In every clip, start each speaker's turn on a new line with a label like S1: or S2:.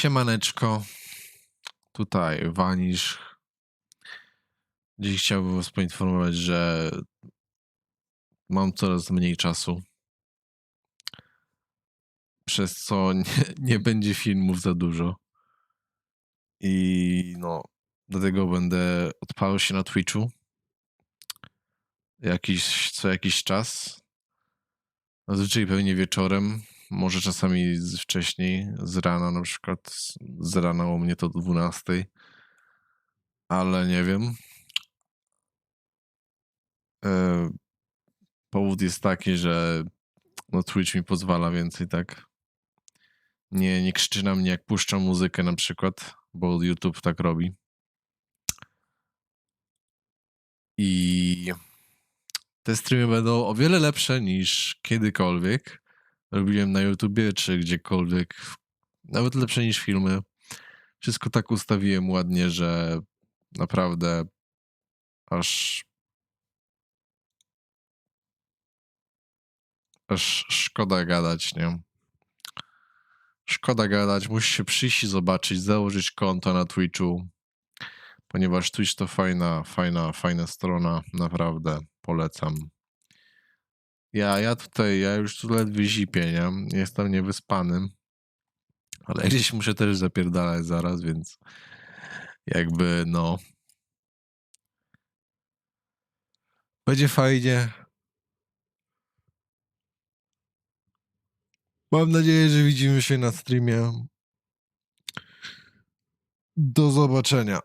S1: Siemaneczko. Tutaj Wanisz. Dziś chciałbym was poinformować, że mam coraz mniej czasu. Przez co nie, nie będzie filmów za dużo. I no, dlatego będę odpalał się na Twitchu. Jakiś, co jakiś czas. Zazwyczaj pewnie wieczorem, może czasami wcześniej, z rana na przykład. Z, z rana u mnie to 12. Ale nie wiem. E, powód jest taki, że no Twitch mi pozwala więcej, tak? Nie, nie krzyczy na mnie jak puszczam muzykę na przykład, bo YouTube tak robi. I te streamy będą o wiele lepsze niż kiedykolwiek robiłem na YouTubie czy gdziekolwiek. Nawet lepsze niż filmy. Wszystko tak ustawiłem ładnie, że naprawdę aż aż szkoda gadać, nie? Szkoda gadać, musisz się przyjść i zobaczyć, założyć konto na Twitchu, ponieważ Twitch to fajna, fajna, fajna strona, naprawdę polecam. Ja, ja tutaj, ja już tu ledwie zipię, nie? Jestem niewyspany, ale gdzieś muszę też zapierdalać zaraz, więc jakby no... Będzie fajnie. Mam nadzieję, że widzimy się na streamie. Do zobaczenia.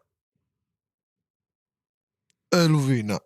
S1: Eluwina.